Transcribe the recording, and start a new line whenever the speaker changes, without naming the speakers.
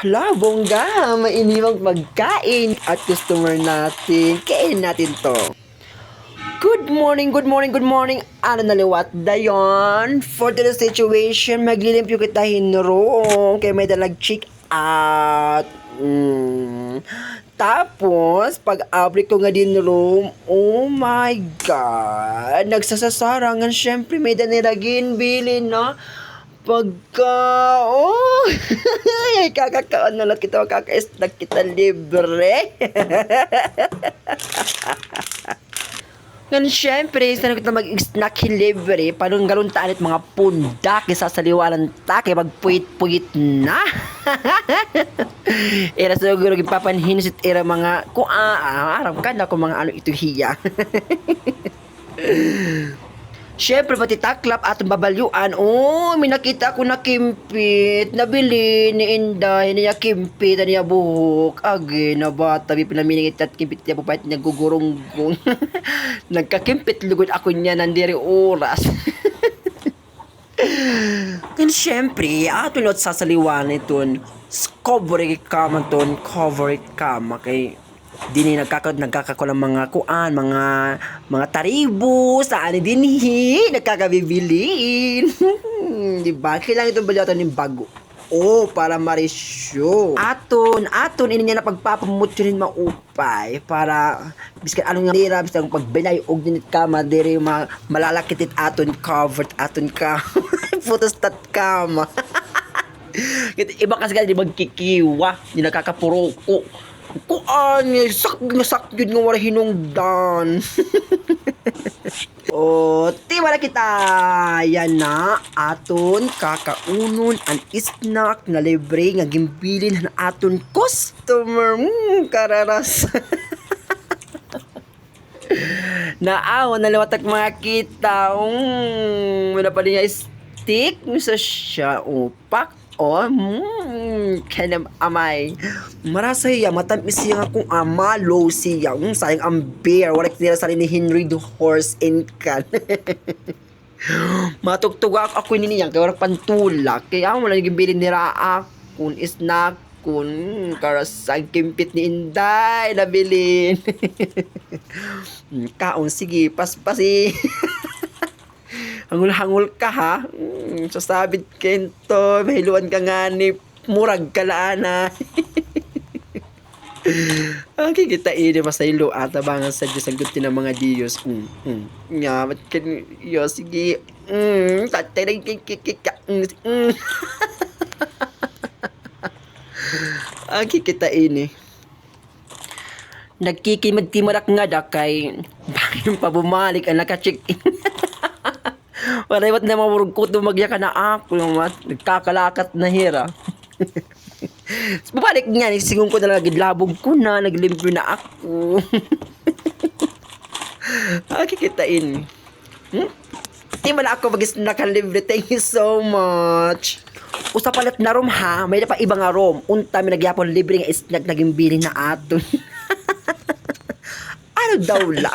Hala, bongga, mainimang pagkain at customer natin. Kain natin to. Good morning, good morning, good morning. Ano naliwat dayon? For the situation, maglilimpyo kita hinro. Kaya may dalag chick out. Mm. Tapos, pag abri ko nga din room, oh my God, nagsasasarangan, syempre may daniragin, bilin, no? Pagka, oh, ay, kakakaon na lang kita, kaka-snack kita libre. Ngayon, syempre, sa kita mag-snack libre, parang galon taanit mga pundak, isa sa liwanan ta, kaya magpuit-puit na. era sa siguro gipapanhin sit era mga, kung ah, aram ka na kung mga ano ito hiya. Siyempre, pati taklap at babalyuan. Oh, may nakita ko na kimpit. Nabili ni Inday. Niya kimpit. Niya buhok. Agi, na bata. May pinamingit at kimpit niya pa niya gugurunggong. Nagkakimpit lugod ako niya nandiri oras. And syempre, ato lot sasaliwan iton. Cover ka man ton, cover ka kay dini nagkaka nagkakako ng mga kuan, mga mga taribo, saan dinhi nagkakabibilin. Di ba? Kailangan itong balyoto ng bago. Oh, para marisyo. Aton, aton, ini niya na pagpapamutyo rin maupay para biskan anong nga nira, biskan pagbilay og dinit ka, madiri ma, malalakitit aton covered aton ka. Photostat kama. Iba kasi di magkikiwa, di nakakapuroko. Kuan, sak nga sak yun nga wala hinungdan. o, ti wala kita. Yan na, aton kakaunon ang snack na libre nga gimbilin ng aton customer. Mm, kararas. Naawa na liwatak mga kita. Um, wala pa niya stick. Misa siya. Upak. Oh, mm, kanam amay. Marasay ya, matamis siya nga kung ama, low siya. Um, sayang ang bear. Wala kinira sa ni Henry the Horse in can. Matugtog ako, nini yan. Kaya wala pantulak. Kaya wala naging bilin nira ako. Snack kun karasang kimpit ni Inday nabilin. Kaon, sige, paspasi. Hangul-hangul ka ha. Mm, sasabit kento, mahiluan ka nga ni murag ka laana. Ang kikita ini pa sa ilo at abangan sa Diyos ang ng mga Diyos. Mm, mm. Nga, mat kan yo sige. Mm, tatay na kikikika. Mm, mm. Ang kikita ini. Nagkikimad-timarak nga da kay bakit pa bumalik ang naka-check-in. Marayot na mawurog ko tumagya ka na ako yung mas nagkakalakat na hira. Bumalik nga, sigong ko na lang labog ko na, naglimpyo na ako. ah, kikitain. Hmm? Di man ako mag nakalibre. Thank you so much. Usa palit na rom ha, may na pa iba nga rom. Unta mi nagyapon libre nga snack naging bili na aton. ano daw la?